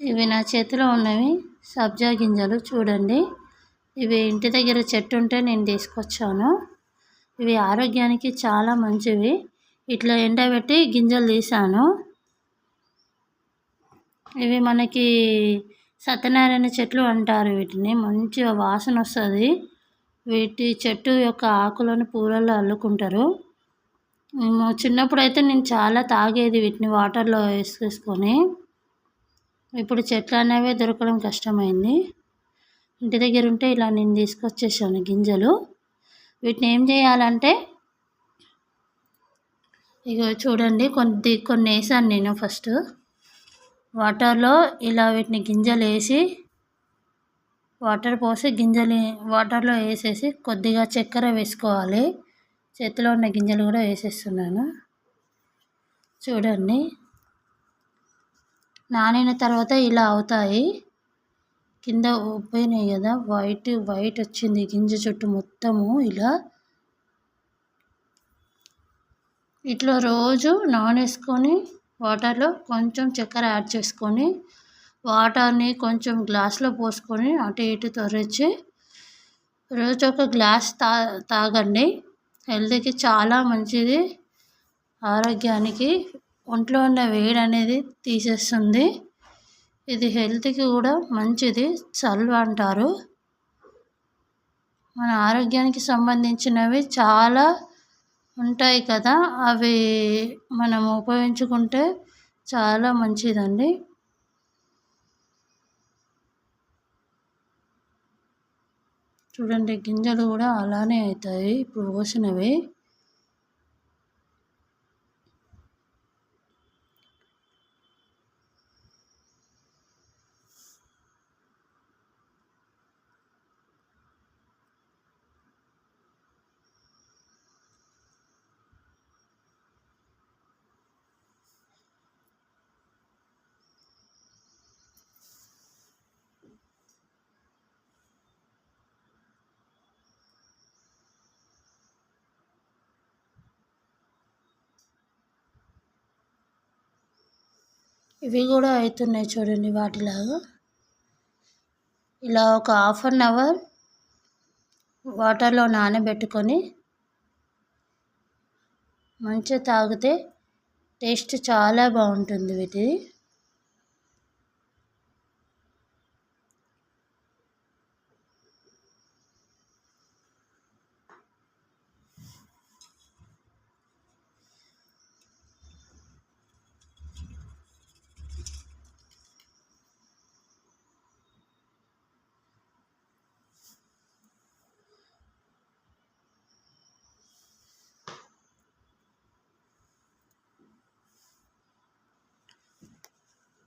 ఇవి నా చేతిలో ఉన్నవి. సబ్జా గింజలు చూడండి. ఇవి ఇంటి దగ్గర చెట్టు ఉంటే నేను తీసుకొచ్చాను. ఇవి ఆరోగ్యానికి చాలా మంచివి. ఇట్లా ఎండబెట్టి గింజలు తీసాను ఇవి మనకి సత్యనారాయణ చెట్లు అంటారు వీటిని. మంచిగా వాసన వస్తుంది. వీటి చెట్టు యొక్క ఆకులను పూలలో అల్లుకుంటారు. చిన్నప్పుడు అయితే నేను చాలా తాగేది వీటిని వాటర్లో వేసుకొని ఇప్పుడు చెట్లు అనేవి దొరకడం కష్టమైంది. ఇంటి దగ్గర ఉంటే ఇలా నేను తీసుకొచ్చేసాను గింజలు. వీటిని ఏం చేయాలంటే ఇక చూడండి కొద్ది కొన్ని వేసాను నేను ఫస్ట్. వాటర్లో ఇలా వీటిని గింజలు వేసి వాటర్ పోసి గింజలు వాటర్లో వేసేసి కొద్దిగా చక్కెర వేసుకోవాలి. చేతిలో ఉన్న గింజలు కూడా వేసేస్తున్నాను. చూడండి. నానిన తర్వాత ఇలా అవుతాయి. కింద ఉబ్బినాయి కదా వైట్ వైట్ వచ్చింది. గింజ చుట్టూ మొత్తము ఇలా. ఇట్లా రోజు నానేసుకొని వాటర్లో కొంచెం చక్కెర యాడ్ చేసుకొని వాటర్ని కొంచెం గ్లాస్లో పోసుకొని అటు ఇటు తొరచి రోజు ఒక గ్లాస్ తా తాగండి. హెల్త్కి చాలా మంచిది. ఆరోగ్యానికి ఒంట్లో ఉన్న వేడి అనేది తీసేస్తుంది. ఇది హెల్త్కి కూడా మంచిది చల్వ అంటారు. మన ఆరోగ్యానికి సంబంధించినవి చాలా ఉంటాయి కదా అవి మనం ఉపయోగించుకుంటే చాలా మంచిదండి. చూడండి గింజలు కూడా అలానే అవుతాయి ఇప్పుడు పోసినవి. ఇవి కూడా అవుతున్నాయి చూడండి వాటిలాగా. ఇలా ఒక హాఫ్ అన్ అవర్ వాటర్లో నానబెట్టుకొని మంచిగా తాగితే టేస్ట్ చాలా బాగుంటుంది వీటిది.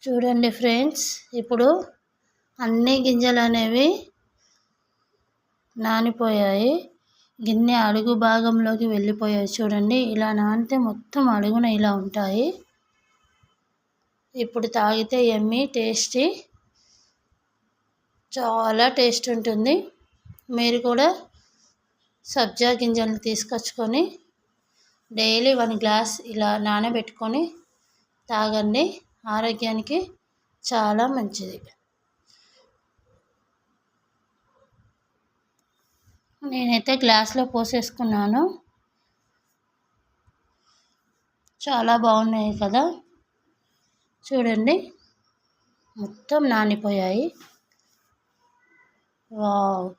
చూడండి ఫ్రెండ్స్ ఇప్పుడు అన్ని గింజలు అనేవి నానిపోయాయి. గిన్నె అడుగు భాగంలోకి వెళ్ళిపోయాయి. చూడండి ఇలా నానితే మొత్తం అడుగున ఇలా ఉంటాయి. ఇప్పుడు తాగితే ఎమ్మి టేస్టీ చాలా టేస్ట్ ఉంటుంది. మీరు కూడా సబ్జా గింజలు తీసుకొచ్చుకొని డైలీ వన్ గ్లాస్ ఇలా నానబెట్టుకొని తాగండి. ఆరోగ్యానికి చాలా మంచిది. నేనైతే గ్లాస్లో పోసేసుకున్నాను. చాలా బాగున్నాయి కదా? చూడండి. మొత్తం నానిపోయాయి. వావ్.